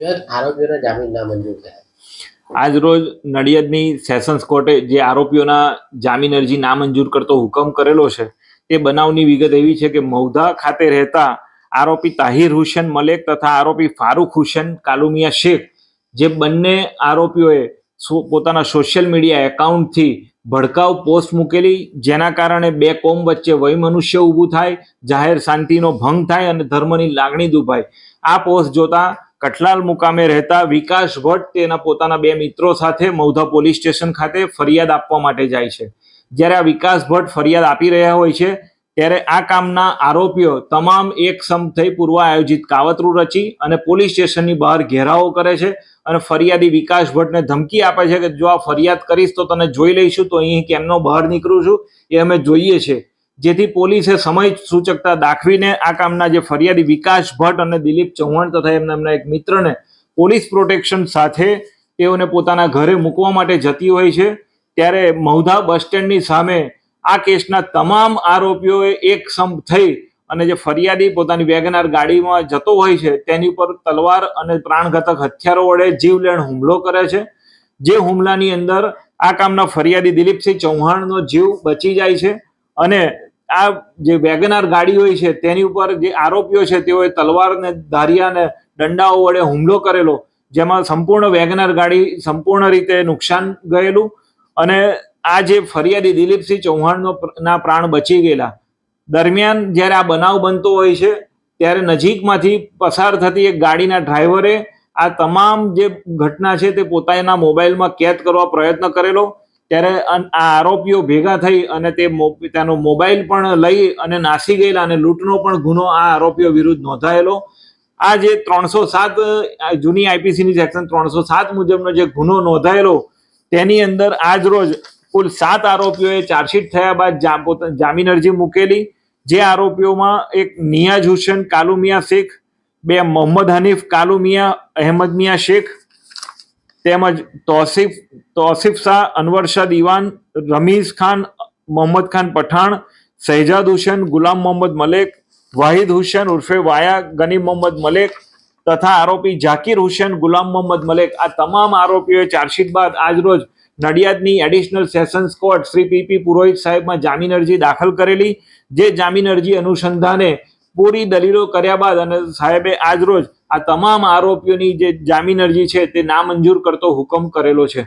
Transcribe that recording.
આરોપીઓના જામીન ના મંજૂર થયા. આજ રોજ નડિયાદની સેશન્સ કોર્ટે જે આરોપીઓના જામીન અરજી નામંજૂર કરતો હુકમ કરેલો છે, તે બનાવની વિગત એવી છે કે મૌધા ખાતે રહેતા આરોપી તાહિર હુસેન મલેક તથા આરોપી ફારૂક હુસેન કાલુમિયા શેખ, જે બંને આરોપીઓએ પોતાના સોશિયલ મીડિયા એકાઉન્ટથી ભડકાઉ પોસ્ટ મૂકેલી, જેના કારણે બે કોમ વચ્ચે વયમનુષ્ય ઊભું થાય, જાહેર શાંતિનો ભંગ થાય અને ધર્મની લાગણી દુભાય. આ પોસ્ટ જોતા કઠલાલ મુકામે રહેતા વિકાસ ભટ્ટ તેના પોતાના બે મિત્રો સાથે મૌધા પોલીસ સ્ટેશન ખાતે ફરિયાદ આપવા માટે જાય છે. જ્યારે આ વિકાસ ભટ્ટ ફરિયાદ આપી રહ્યા હોય છે, ત્યારે આ કામના આરોપીઓ તમામ એક સમ થઈ પૂર્વ આયોજિત કાવતરું રચી અને પોલીસ સ્ટેશનની બહાર ઘેરાવો કરે છે અને ફરિયાદી વિકાસ ભટ્ટને ધમકી આપે છે કે જો આ ફરિયાદ કરીશ તો તને જોઈ લઈશું, તો અહીં કેમનો બહાર નીકળું છું, એ અમે જોઈએ છે. જેથી પોલીસે સમય સૂચકતા દાખવીને આ કામના જે ફરિયાદી વિકાસ ભટ્ટ અને દિલીપ ચૌહાણ તથા એમના એમના એક મિત્રને પોલીસ પ્રોટેક્શન સાથે તેઓને પોતાના ઘરે મૂકવા માટે જતી હોય છે. ત્યારે મૌધા બસ સ્ટેન્ડની સામે આ કેસના તમામ આરોપીઓએ એક સમ થઈ અને જે ફરિયાદી પોતાની વેગનાર ગાડીમાં જતો હોય છે, તેની ઉપર તલવાર અને પ્રાણઘાતક હથિયારો વડે જીવલેણ હુમલો કરે છે. જે હુમલાની અંદર આ કામના ફરિયાદી દિલીપસિંહ ચૌહાણનો જીવ બચી જાય છે. અને આ જે વેગનાર ગાડી હોય છે, તેની ઉપર જે આરોપીઓ છે, તેઓએ તલવારને, ધારિયાને, દંડાઓ વડે હુમલો કરેલો, જેમાં સંપૂર્ણ વેગનાર ગાડી સંપૂર્ણ રીતે નુકસાન ગયેલું અને આ જે ફરિયાદી દિલીપસિંહ ચૌહાણનો ના પ્રાણ બચી ગયેલા. દરમિયાન જ્યારે આ બનાવ બનતો હોય છે, ત્યારે નજીકમાંથી પસાર થતી એક ગાડીના ડ્રાઈવરે આ તમામ જે ઘટના છે, તે પોતાના મોબાઈલમાં કેદ કરવા પ્રયત્ન કરેલો ત્યારે આ આરોપીઓ ભેગા થઈ અને તે તેનો મોબાઈલ પણ લઈ અને નાસી ગયેલા અને લૂંટનો પણ ગુનો આ આરોપીઓ વિરુદ્ધ નોંધાયેલો. આ જે ત્રણસો સાત જૂની આઈપીસીની સેક્શન ત્રણસો સાત મુજબનો જે ગુનો નોંધાયેલો, તેની અંદર આજ રોજ કુલ સાત આરોપીઓએ ચાર્જશીટ થયા બાદ જામીન અરજી મૂકેલી. જે આરોપીઓમાં એક નિયાઝ હુસેન, કાલુમિયા શેખ, બે મોહમ્મદ હનીફ, કાલુમિયા અહેમદ મિયા શેખ તેમજ તોસીફ તોસીફ શાહ, અનવર શાહ દિવાન, રમીઝ ખાન, મોહમ્મદ ખાન પઠાણ, શહેજાદ હુસેન, ગુલામ મોહમ્મદ મલેક, વાહિદ હુસેન ઉર્ફે વાયા ગની મોહમ્મદ મલેક તથા આરોપી જાકીર હુસેન, ગુલામ મોહમ્મદ મલેક. આ તમામ આરોપીઓએ ચાર્જશીટ બાદ આજરોજ નડિયાદની additional sessions court Shri PP Purohit સાહેબમાં જામીન અરજી દાખલ કરેલી, જે જામીન અરજી અનુસંધાને પૂરી દલીલો કર્યા બાદ અને સાહેબે આજરોજ આ તમામ આરોપીઓની જે જામીન અરજી છે તે નામંજૂર કરતો હુકમ કરેલો છે.